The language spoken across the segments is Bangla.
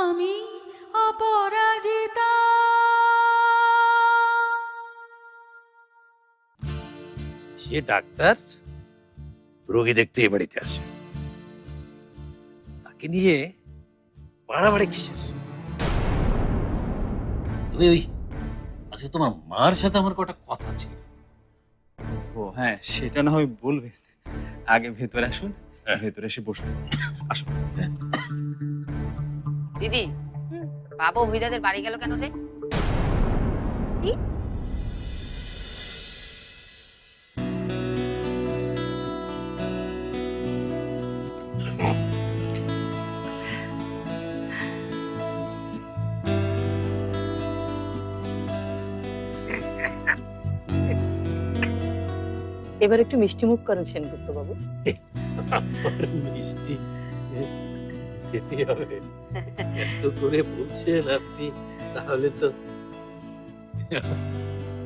আমি অপরাজিতা। সে ডাক্তার রোগী দেখতে এ বাড়িতে আসে। তাকে নিয়ে বাড়াবাড়ি কিসের? তবে ওই আজকে তোমার মার সাথে আমার কটা কথা ছিল। ও হ্যাঁ সেটা না হয় বলবেন আগে ভেতরে আসুন হ্যাঁ। ভেতরে এসে বসুন আসুন। দিদি বাবা অভিজাদের বাড়ি গেল কেন রে? এবার একটু মিষ্টি মুখ করেন সেনগুপ্ত বাবু মিষ্টি। খেতে হবে। এত করে বলছেন আপনি তাহলে তো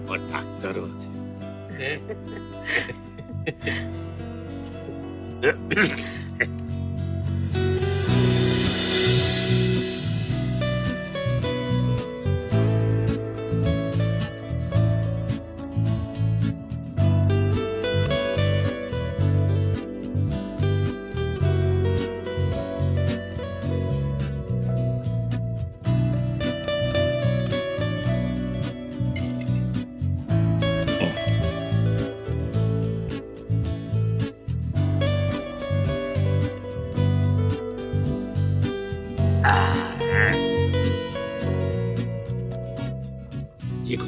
আমার ডাক্তারও আছে।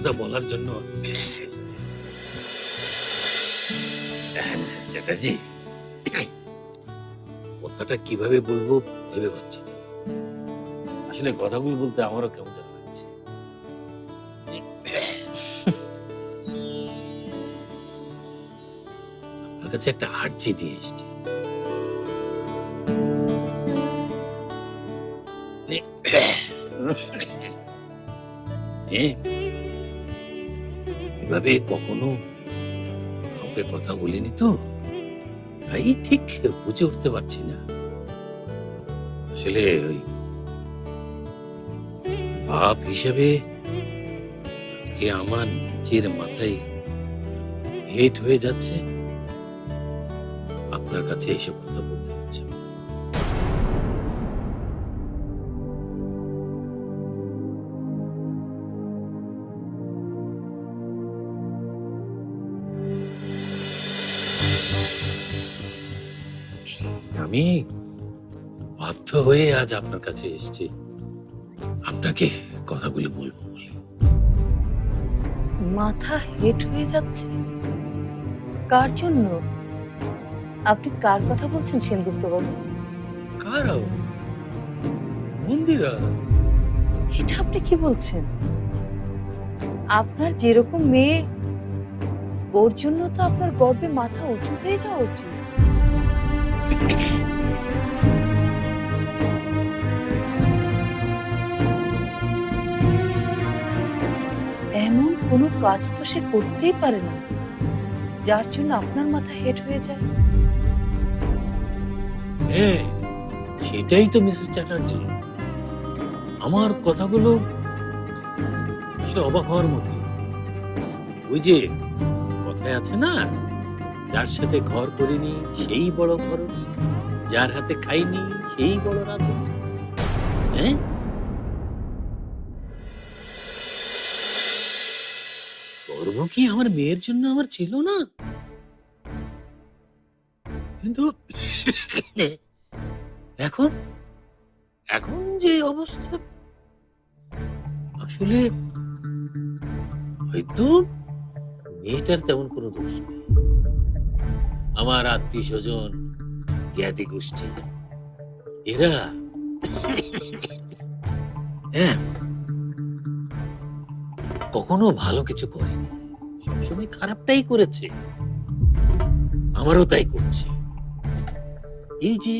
কথা বলার জন্য হ্যাঁ, চ্যাটার্জি। কথাটা কীভাবে বলব ভেবে পাচ্ছি না। আসলে কথাগুলো বলতে আমারও কেমন যেন লাগছে। আপনার কাছে একটা আর্জি দিয়ে এসছি। এ, এভাবে কখনো কাউকে কথা বলিনি তো? তাই ঠিক বুঝে উঠতে পারছি না। আসলে ওই বাপ হিসেবে আজকে আমার নিজের মাথায় হেট হয়ে যাচ্ছে। আপনার কাছে এইসব কথা বলতে। আমি বাধ্য হয়ে আজ আপনার কাছে এসেছি। আপনাকে কথাগুলো বলব বলে। মাথা হেট হয়ে যাচ্ছে। কার জন্য? আপনি কার কথা বলছেন সেনগুপ্ত বাবু কার? মন্দিরা? এটা আপনি কি বলছেন? আপনার যেরকম মেয়ে ওর জন্য তো আপনার গর্বে মাথা উঁচু হয়ে যাওয়া উচিত। এমন কোনো কাজ তো সে করতেই পারে না। যার জন্য আপনার মাথা হেট হয়ে যায়। সেটাই তো মিসেস চ্যাটার্জি। আমার কথাগুলো অবাক হওয়ার মতো। ওই যে কথায় আছে না যার সাথে ঘর করিনি, সেই বড় ঘরনি যার হাতে খাইনি, সেই বড় হ্যাঁ? কি আমার মেয়ের জন্য আমার ছিল না? কিন্তু এখন এখন যে অবস্থা, আসলে হয়তো মেয়েটার তেমন কোনো দোষ নেই। আমার আত্মীয় স্বজন জ্ঞাতি গোষ্ঠী। এরা হ্যাঁ কখনো ভালো কিছু করেনি। সবসময় খারাপটাই করেছে। আমারও তাই করছে। এই যে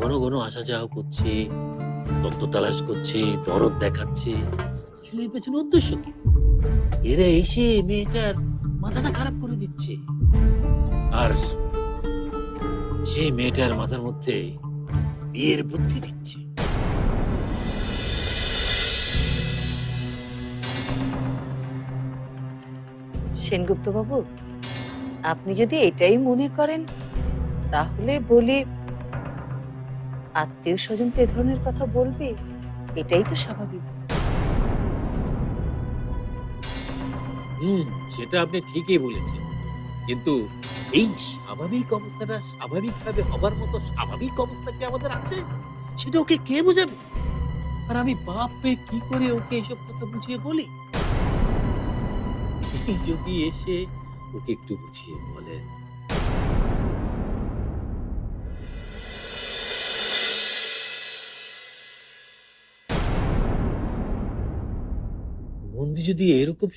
ঘন ঘন আসা যাওয়া করছে তত্ত্ব তালাশ করছে, দরদ দেখাচ্ছে, আসলে এর পেছনে উদ্দেশ্য কি? এরা এসে মেয়েটার মাথাটা খারাপ করে দিচ্ছে। আর সেই মেয়েটার মাথার মধ্যে বিয়ের বুদ্ধি দিচ্ছে। সেনগুপ্ত বাবু আপনি যদি এটাই মনে করেন তাহলে বলি আত্মীয় স্বজন তো এ ধরনের কথা বলবে এটাই তো স্বাভাবিক। হম সেটা আপনি ঠিকই বলেছেন। কিন্তু এই স্বাভাবিক অবস্থাটা স্বাভাবিকভাবে হবার মতো স্বাভাবিক অবস্থা কি আমাদের আছে? সেটা ওকে কে বোঝাবে? আর আমি বাপ পেয়ে কি করে ওকে এসব কথা বুঝিয়ে বলি? যদি এসে ওকে একটু বুঝিয়ে বলেন মন্দি যদি এরকম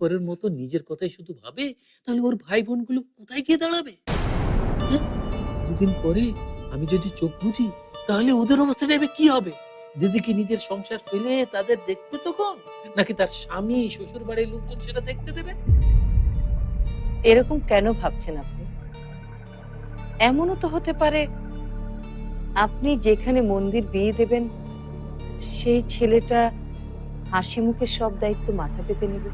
স্বার্থপরের মতো নিজের কথাই শুধু ভাবে, তাহলে ওর ভাই বোনগুলো কোথায় গিয়ে দাঁড়াবে? হ্যাঁ? দুদিন পরে আমি যদি চোখ বুঝি তাহলে ওদের অবস্থাটা এবার কি হবে? নিজের সংসার ফেলে তাদের দেখবে তখন? নাকি তার স্বামী শ্বশুর বাড়ির লোকজন সেটা দেখতে দেবে? এরকম কেন ভাবছেন আপনি? এমনও তো হতে পারে আপনি যেখানে মন্দির বিয়ে দেবেন, সেই ছেলেটা হাসি মুখে সব দায়িত্ব মাথা পেতে নেবে।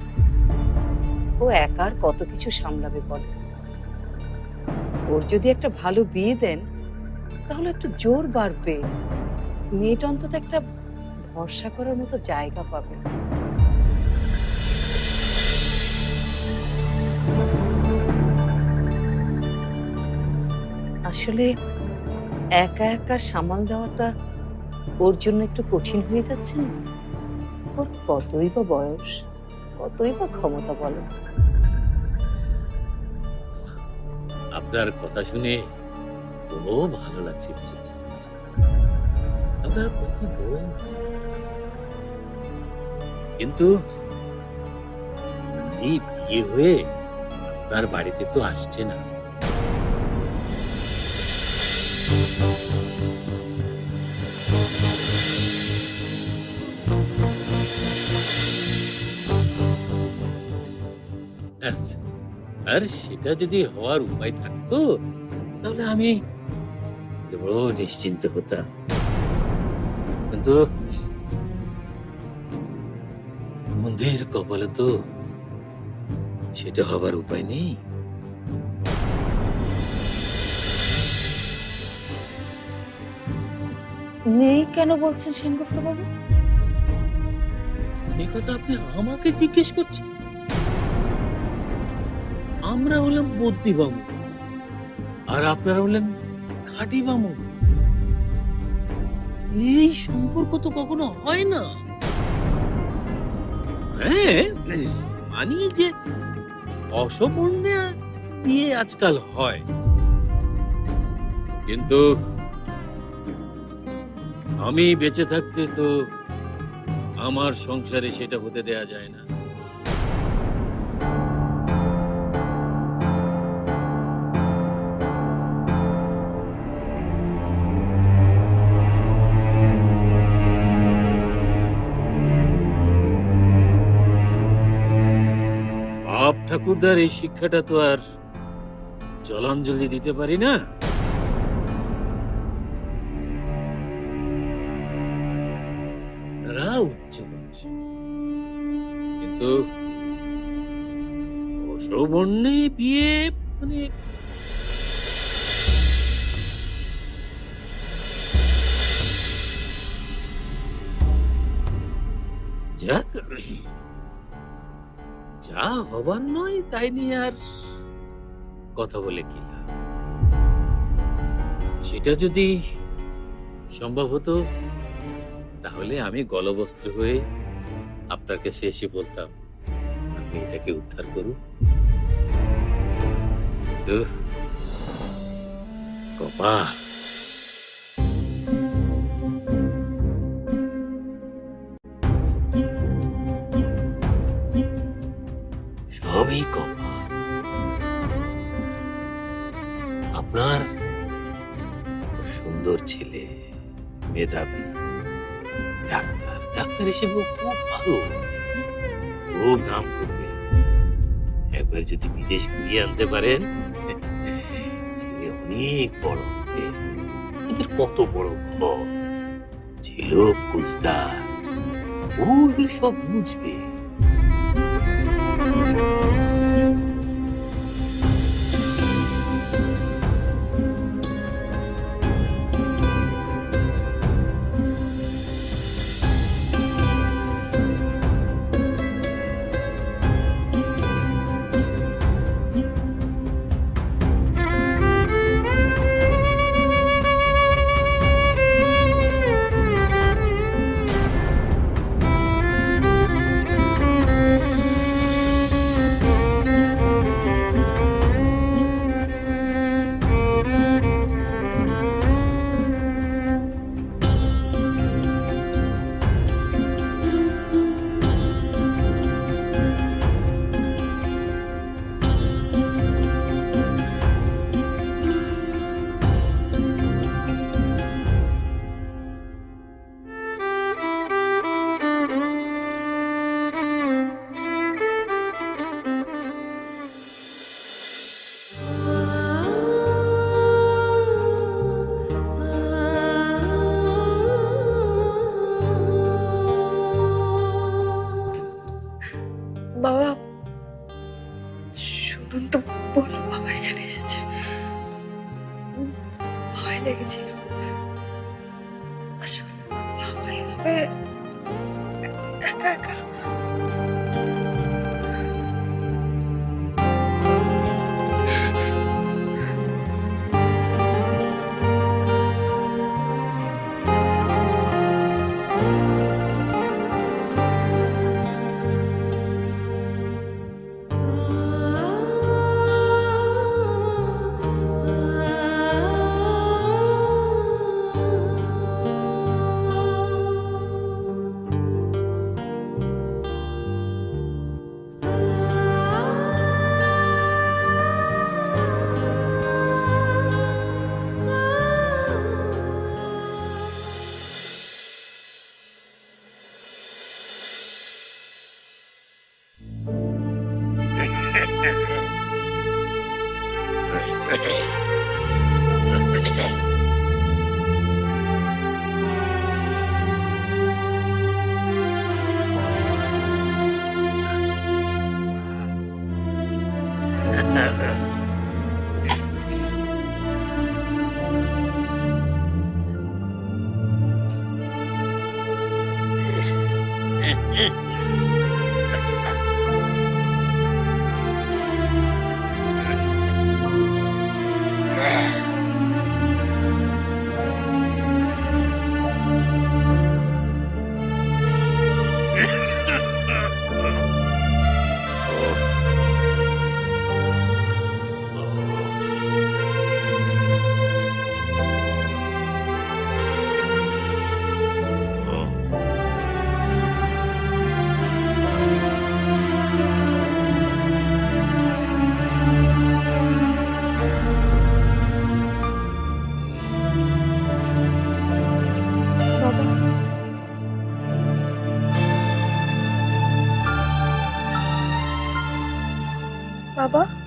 ও একার কত কিছু সামলাবে বলে? ওর যদি একটা ভালো বিয়ে দেন, তাহলে একটু জোর বাড়বে। মেয়েটা অন্তত একটা ভরসা করার মতো জায়গা পাবে আসলে একা একা সামাল দেওয়াটা ওর জন্য একটু কঠিন হয়ে যাচ্ছে না? ওর কতই বা বয়স? কতই বা ক্ষমতা বলো আপনার কথা শুনে ও ভালো লাগছে, মিসেস চ্যাটার্জি। আপনার কত বড় কিন্তু বিয়ে হয়ে আপনার বাড়িতে তো আসছে না। আচ্ছা, আর সেটা যদি হওয়ার উপায় থাকতো তাহলে আমি বড় নিশ্চিন্ত হতাম। কিন্তু মন্দির কপালে তো সেটা হবার উপায় নেই। নেই কেন বলছেন সেনগুপ্ত বাবু এই কথা আপনি আমাকে জিজ্ঞেস করছেন? আমরা হলাম বদ্যি বামু আর আপনারা হলেন খাঁটি বামু এই সম্পর্ক তো কখনো হয় না। হ্যাঁ মানি যে অসবর্ণে বিয়ে আজকাল হয়। কিন্তু আমি বেঁচে থাকতে তো আমার সংসারে সেটা হতে দেয়া যায় না। ঠাকুরদার এই শিক্ষাটা তো আর জলাঞ্জলি দিতে পারি না। মানে যাক। যা হবার নয়, তাই নিয়ে আর কথা বলে কি লাভ? সেটা যদি সম্ভব হতো, তাহলে আমি গলবস্ত্র হয়ে আপনার কাছে এসে বলতাম, আমার মেয়েটাকে উদ্ধার করুন। কপাল! সবই কপাল। আপনার সুন্দর ছেলে, মেধাবী, ডাক্তার। ডাক্তার হিসেবে খুব ভালো। খুব নাম করবে। একবার যদি বিদেশ ঘুরিয়ে আনতে পারেন, ছেলে অনেক বড় হবে। এদের কত বড় ঘর। ছিল কুস্তার ও সব বুঝবে। Música একা একা বাবা বাবা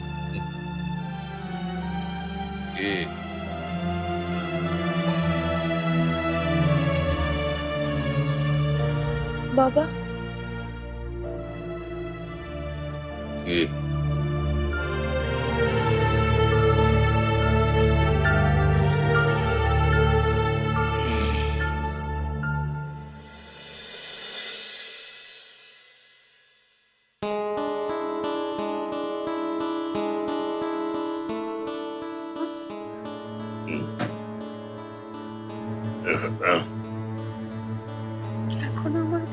এখনও আমার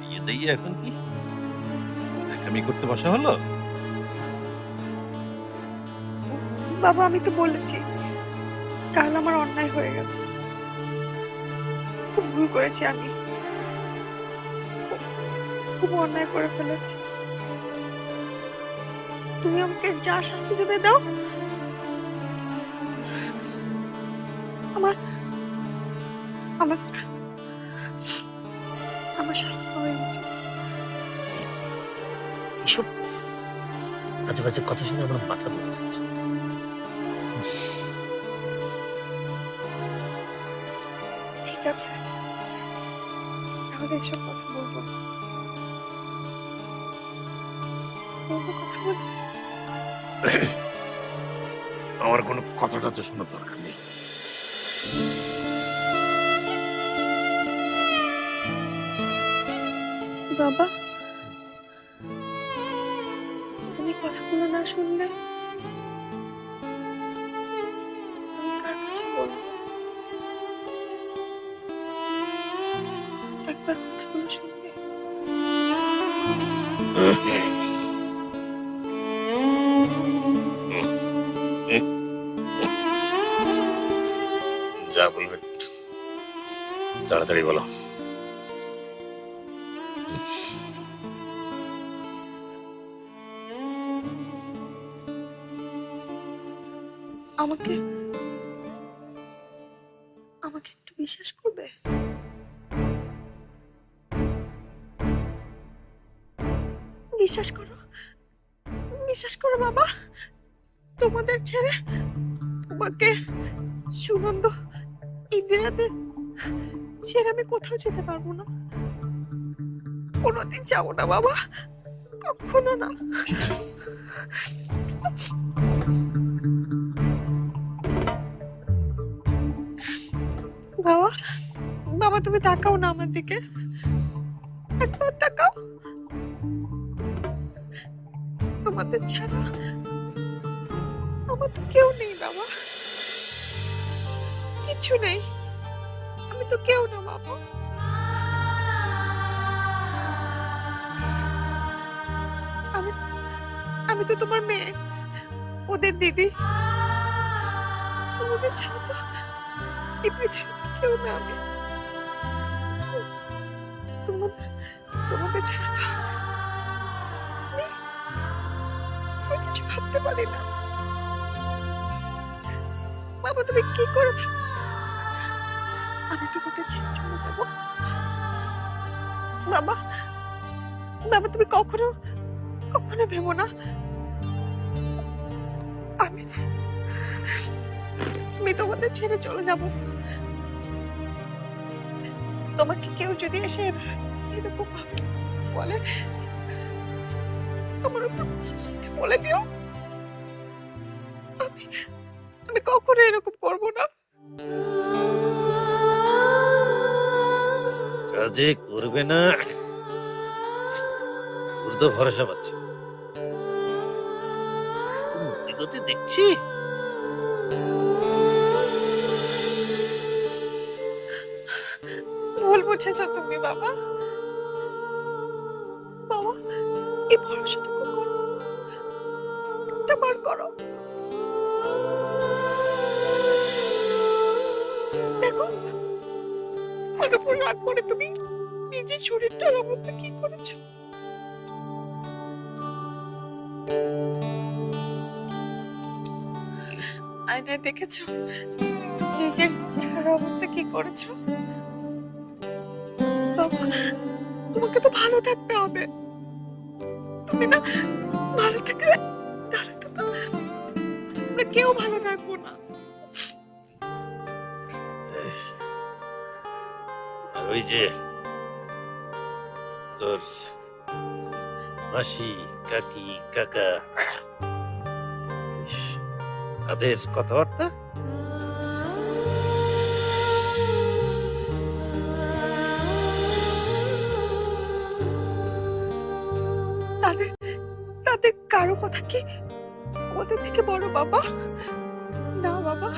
বিয়ে দিয়ে এখন কি? আমি করতে বসা হলো? বাবা আমি তো বলেছি কাল আমার অন্যায় হয়ে গেছে। খুব ভুল করেছি আমি। খুব অন্যায় করে ফেলেছি। তুমি আমাকে যা শাস্তি দেবে দাও। আমার আমার শাস্তি পাওয়া উচিত। এসব বাজে বাজে কথা শুনে আমার মাথা ধরে যাচ্ছে। ঠিক আছে। তাহলে এসব কথা বলব। বলব কথা বলি আমার কোনো কথাটা তো শোনার দরকার নেই। তুমি কথাগুলো না শুনলে? বিশ্বাস করো বিশ্বাস করো বাবা, তোমাদের ছেড়ে তোমাকে সুনন্দ ইন্দিরাতে ছেড়ে আমি কোথাও যেতে পারব না। কোনোদিন যাব না বাবা, কখনো না। বাবা বাবা তুমি তাকাও না আমার দিকে। একবার তাকাও। তোমাদের ছাড়া। আমার তো কেউ নেই বাবা। কিছু নেই। আমি তো কেউ না বাবা। আমি আমি তো তোমার মেয়ে। ওদের দিদি। তোমাদের ছাড়া তো এই পৃথিবীতে কেউ না আমি। তোমাদের তোমাদের ছাড়া তো ভাবতে পারি না। বাবা, তুমি কি করে? আমি তোমাদের ছেড়ে চলে যাব। বাবা বাবা, তুমি কখনো কখনো ভেবো না। আমি আমি তোমাদের ছেড়ে চলে যাব। তোমাকে কেউ যদি এসে এরকম বলে, আমার উপর বিশ্বাস বলে দিও। আমি কখনো এরকম করব না। যা যে করবে না ওর তো ভরসা পাচ্ছি গতি দেখছি। ভুল বুঝেছ তুমি বাবা। বাবা এই ভরসাটুকু নিজের অবস্থা কি করেছ? আয়নায় দেখেছ? নিজের চেহারার অবস্থা কি করেছ? তোমাকে তো ভালো থাকতে হবে। তুমি না ভালো থাকলে তাহলে তো আমরা কেউ ভালো থাকব না। ওই যে তোর মাসি, কাকি, কাকা। তাদের কথাবার্তা? তাদের তাদের কারও কথা কি? ওদের থেকে বড় বাবা? না বাবা?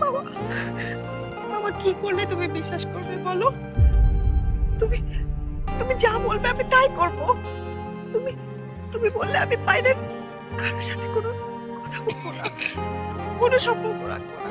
বাবা বাবা, কি করলে তুমি বিশ্বাস করবে বলো? তুমি তুমি যা বলবে আমি তাই করব। তুমি তুমি বললে আমি বাইরের কারোর সাথে কোনো কথা বলব না। কোনো সম্পর্ক রাখব না।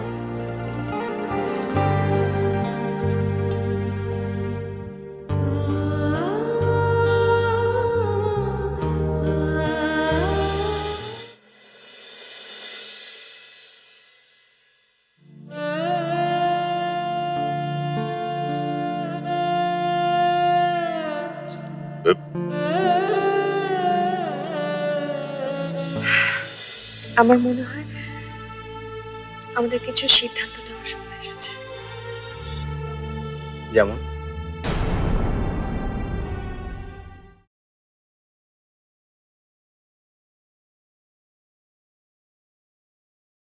আমার মনে হয় আমাদের কিছু সিদ্ধান্ত নেওয়ার সময় এসেছে। যেমন?